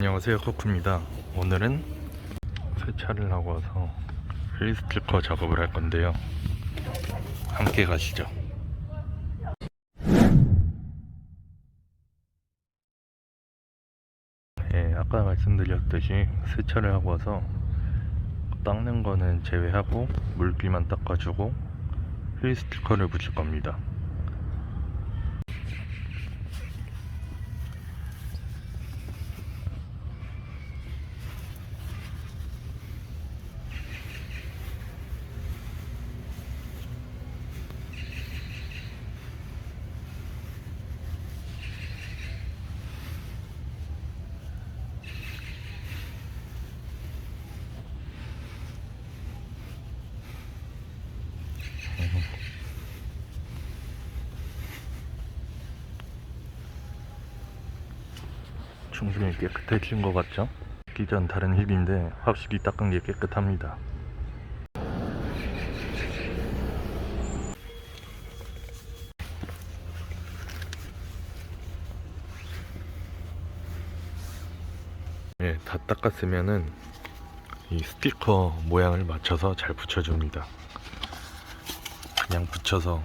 안녕하세요 커크입니다. 오늘은 세차를 하고 와서 휠 스티커 작업을 할 건데요. 함께 가시죠. 예, 아까 말씀드렸듯이 세차를 하고 와서 닦는 거는 제외하고 물기만 닦아주고 휠 스티커를 붙일 겁니다 충분히 깨끗해진 것 같죠? 기존 다른 힐인데 확실히 닦은 게 깨끗합니다. 네, 다 닦았으면은 이 스티커 모양을 맞춰서 잘 붙여줍니다. 그냥 붙여서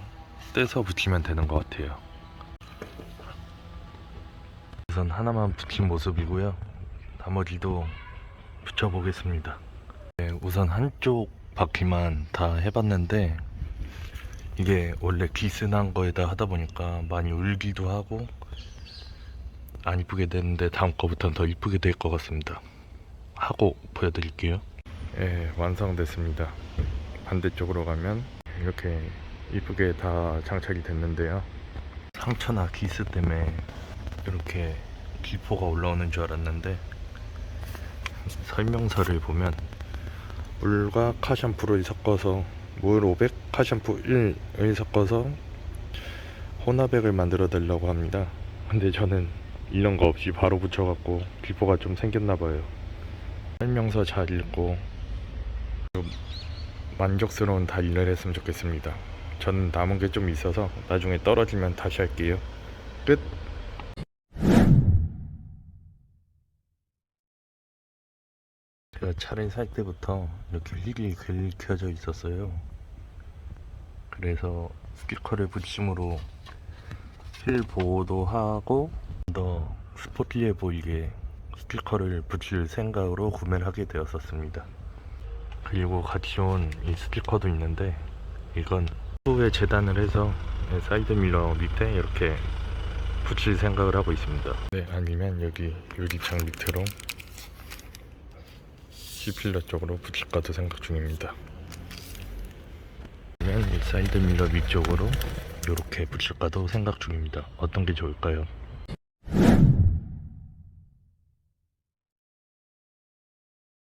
떼서 붙이면 되는 것 같아요. 우선 하나만 붙인 모습이고요. 나머지도 붙여보겠습니다. 네, 우선 한쪽 바퀴만 다 해봤는데 이게 원래 기스난 거에다 하다 보니까 많이 울기도 하고 안 이쁘게 됐는데 다음 거부터는 더 이쁘게 될 것 같습니다. 하고 보여드릴게요. 예, 완성됐습니다. 반대쪽으로 가면 이렇게 이쁘게 다 장착이 됐는데요. 상처나 기스 때문에 이렇게 기포가 올라오는 줄 알았는데 설명서를 보면 물과 카샴푸를 섞어서 물 500, 카샴푸 1을 섞어서 혼합액을 만들어 달라고 합니다. 근데 저는 이런 거 없이 바로 붙여갖고 기포가 좀 생겼나 봐요. 설명서 잘 읽고 좀 만족스러운 달리를 했으면 좋겠습니다. 저는 남은 게 좀 있어서 나중에 떨어지면 다시 할게요. 끝. 제가 차를 살 때부터 이렇게 휠이 긁혀져 있었어요. 그래서 스티커를 붙임으로 휠 보호도 하고 더 스포티해 보이게 스티커를 붙일 생각으로 구매를 하게 되었었습니다. 그리고 같이 온 이 스티커도 있는데 이건 후에 재단을 해서 사이드 미러 밑에 이렇게 붙일 생각을 하고 있습니다. 네, 아니면 여기 유리창 밑으로 C필러 쪽으로 붙일까도 생각 중입니다. 아니면 이 사이드 미러 위쪽으로 이렇게 붙일까도 생각 중입니다. 어떤 게 좋을까요?